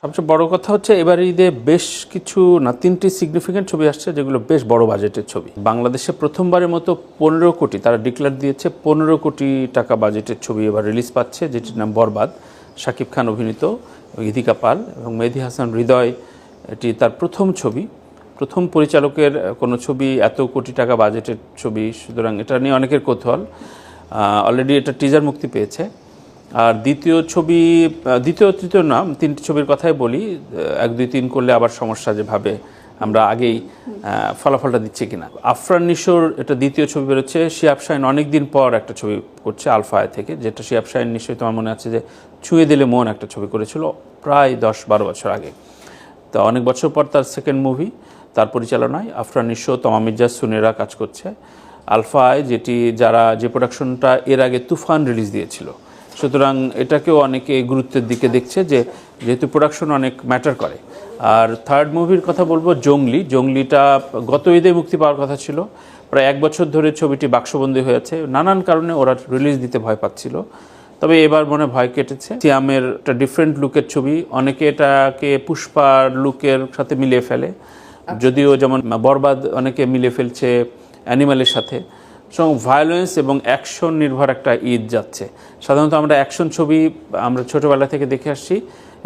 সবচেয়ে বড় কথা হচ্ছে এবার ঈদে বেশ কিছু না, তিনটি সিগনিফিকেন্ট ছবি আসছে যেগুলো বেশ বড় বাজেটের ছবি। বাংলাদেশে প্রথমবারের মতো পনেরো কোটি, তারা ডিক্লেয়ার দিয়েছে পনেরো কোটি টাকা বাজেটের ছবি এবার রিলিজ পাচ্ছে, যেটির নাম বরবাদ। শাকিব খান অভিনীত ইদিকা পাল এবং মেহেদি হাসান হৃদয়, এটি তার প্রথম ছবি। প্রথম পরিচালকের কোনো ছবি এত কোটি টাকা বাজেটের ছবি, সুতরাং এটা নিয়ে অনেকের কৌতূহল। অলরেডি এটা টিজার মুক্তি পেয়েছে। আর দ্বিতীয় ছবি দ্বিতীয়, তৃতীয় নাম, তিনটি ছবির কথাই বলি এক, দুই, তিন করলে আবার সমস্যা যেভাবে আমরা আগেই ফলাফলটা দিচ্ছি কিনা। আফরান নিশোর এটা দ্বিতীয় ছবি বেরোচ্ছে। শিয়াব শাহিন অনেক দিন পর একটা ছবি করছে আলফায় থেকে, যেটা শিয়াব শাহিন নিশ্চয়ই তোমার মনে আছে যে ছুঁয়ে দিলে মন একটা ছবি করেছিল প্রায় দশ, বারো বছর আগে। তা অনেক বছর পর তার সেকেন্ড মুভি তার পরিচালনায় আফরান নিশো, তমা মির্জা, সুনেরা কাজ করছে। আলফায় যেটি যারা যে প্রোডাকশনটা এর আগে তুফান রিলিজ দিয়েছিল সুতরাং এটাকেও অনেকে গুরুত্বের দিকে দেখছে যে যেহেতু প্রোডাকশন অনেক ম্যাটার করে। আর থার্ড মুভির কথা বলব, জঙ্গলি। জঙ্গলিটা গত ঈদে মুক্তি পাওয়ার কথা ছিল। প্রায় এক বছর ধরে ছবিটি বাক্সবন্দী হয়েছে। নানান কারণে ওরা রিলিজ দিতে ভয় পাচ্ছিল। তবে এবার মনে ভয় কেটেছে। সিয়ামের একটা ডিফারেন্ট লুকের ছবি। অনেকে এটাকে পুষ্পার লুকের সাথে মিলিয়ে ফেলে। যদিও যেমন বরবাদ অনেকে মিলিয়ে ফেলছে অ্যানিমালের সাথে। সুতরাং ভায়োলেন্স এবং অ্যাকশন নির্ভর একটা ঈদ যাচ্ছে। সাধারণত আমরা অ্যাকশন ছবি আমরা ছোটোবেলা থেকে দেখে আসছি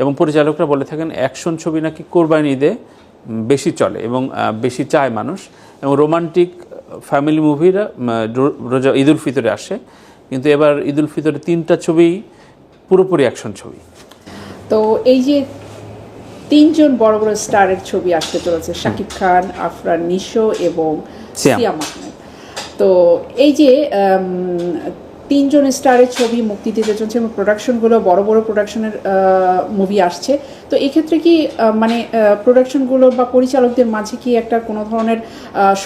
এবং পরিচালকরা বলে থাকেন অ্যাকশন ছবি নাকি কোরবানি ঈদে বেশি চলে এবং বেশি চায় মানুষ। এবং রোমান্টিক ফ্যামিলি মুভিরা রোজা ঈদুল ফিতরে আসে। কিন্তু এবার ঈদুল ফিতরে তিনটা ছবি পুরোপুরি অ্যাকশন ছবি। তো এই যে তিনজন বড় বড় স্টারের ছবি আসতে চলেছে শাকিব খান আফরান নিশো এবং সিয়াম। সিয়াম আহমেদ। তো এই যে তিনজন স্টারের ছবি মুক্তি দিতে চলছে এবং প্রোডাকশনগুলো বড় বড় প্রোডাকশনের মুভি আসছে তো এক্ষেত্রে কি মানে প্রোডাকশনগুলো বা পরিচালকদের মাঝে কি একটা কোনো ধরনের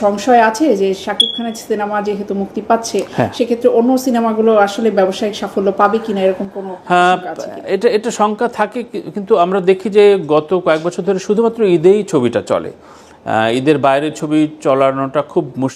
সংশয় আছে যে শাকিব খানের সিনেমা যেহেতু মুক্তি পাচ্ছে হ্যাঁ। সেক্ষেত্রে অন্য সিনেমাগুলো আসলে ব্যবসায়িক সাফল্য পাবে কিনা এরকম কোনো হ্যাঁ? এটা এটা শঙ্কা থাকে কিন্তু আমরা দেখি যে গত কয়েক বছর ধরে শুধুমাত্র ঈদেই ছবিটা চলে ঈদের বাইরে ছবি চলানোটা খুব মুশকিল